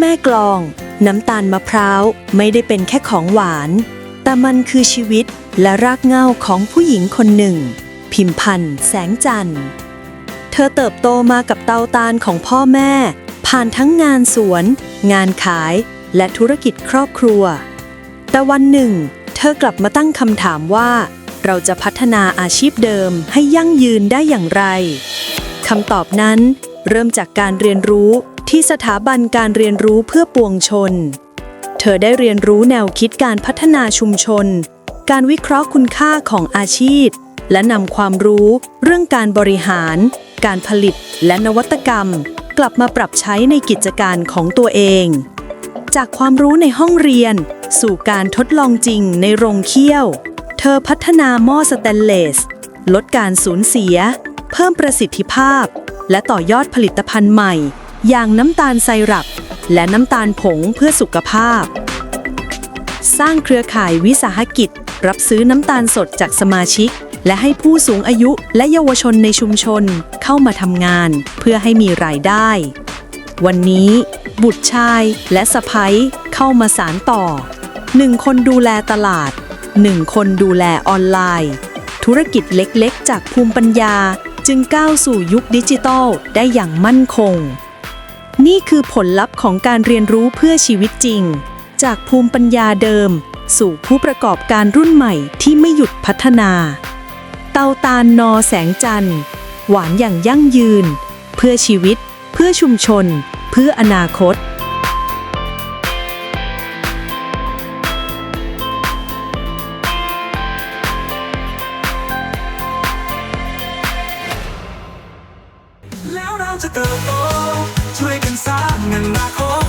แม่กลอง น้ำตาลมะพร้าวไม่ได้เป็นแค่ของหวาน แต่มันคือชีวิตและรากเหง้าของผู้หญิงคนหนึ่ง พิมพันธ์แสงจันทร์ เธอเติบโตมากับเตาตาลของพ่อแม่ ผ่านทั้งงานสวน งานขาย และธุรกิจครอบครัว แต่วันหนึ่ง เธอกลับมาตั้งคำถามว่า เราจะพัฒนาอาชีพเดิมให้ยั่งยืนได้อย่างไรคำตอบนั้นเริ่มจากการเรียนรู้ ที่สถาบันการเรียนรู้เพื่อปวงชน เธอได้เรียนรู้แนวคิดการพัฒนาชุมชน การวิเคราะห์คุณค่าของอาชีพ และนำความรู้เรื่องการบริหาร การผลิตและนวัตกรรม กลับมาปรับใช้ในกิจการของตัวเอง จากความรู้ในห้องเรียน สู่การทดลองจริงในโรงเคี่ยว เธอพัฒนาหม้อสแตนเลส ลดการสูญเสีย เพิ่มประสิทธิภาพ และต่อยอดผลิตภัณฑ์ใหม่ อย่างน้ำตาลไซรัป และน้ำตาลผงเพื่อสุขภาพ สร้างเครือข่ายวิสาหกิจ รับซื้อน้ำตาลสดจากสมาชิก และให้ผู้สูงอายุและเยาวชนในชุมชนเข้ามาทำงานเพื่อให้มีรายได้ วันนี้ บุตรชายและสะพ้ยเข้ามาสารต่อหนึ่งคนดูแลตลาดหนึ่งคนดูแลออนไลน์ ธุรกิจเล็กๆ จากภูมิปัญญาจึงก้าวสู่ยุคดิจิทัลได้อย่างมั่นคง นี่คือผลลัพธ์ของการเรียนรู้เพื่อชีวิตจริง จากภูมิปัญญาเดิม สู่ผู้ประกอบการรุ่นใหม่ที่ไม่หยุดพัฒนา เตาตาลนอแสงจันทร์ หวานอย่างยั่งยืน เพื่อชีวิต เพื่อชุมชน เพื่ออนาคตแล้วเราจะเติบโต не на.